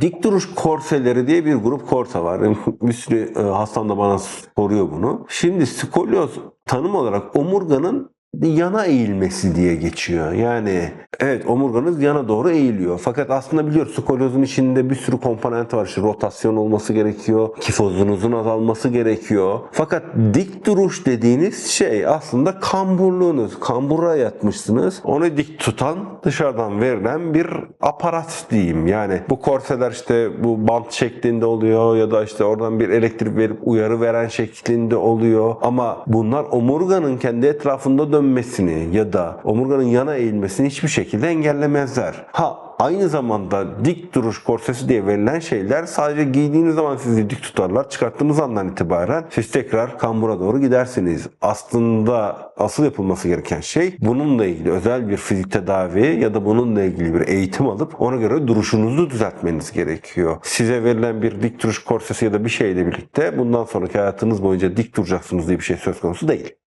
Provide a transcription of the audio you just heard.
dik duruş korseleri diye bir grup korse var. bir sürü e, hastam da bana soruyor bunu. Şimdi skolyoz tanım olarak omurganın yana eğilmesi diye geçiyor. Yani evet omurganız yana doğru eğiliyor. Fakat aslında biliyoruz skolyozun içinde bir sürü komponent var. İşte rotasyon olması gerekiyor. Kifozunuzun azalması gerekiyor. Fakat dik duruş dediğiniz şey aslında kamburluğunuz. Kambura yatmışsınız. Onu dik tutan dışarıdan verilen bir aparat diyeyim. Yani bu korseler işte bu bant şeklinde oluyor ya da işte oradan bir elektrik verip uyarı veren şeklinde oluyor. Ama bunlar omurganın kendi etrafında dönmesini ya da omurganın yana eğilmesini hiçbir şekilde engellemezler. Ha aynı zamanda dik duruş korsesi diye verilen şeyler sadece giydiğiniz zaman sizi dik tutarlar. Çıkarttığınız andan itibaren siz tekrar kambura doğru gidersiniz. Aslında asıl yapılması gereken şey bununla ilgili özel bir fizik tedavi ya da bununla ilgili bir eğitim alıp ona göre duruşunuzu düzeltmeniz gerekiyor. Size verilen bir dik duruş korsesi ya da bir şeyle birlikte bundan sonraki hayatınız boyunca dik duracaksınız diye bir şey söz konusu değil.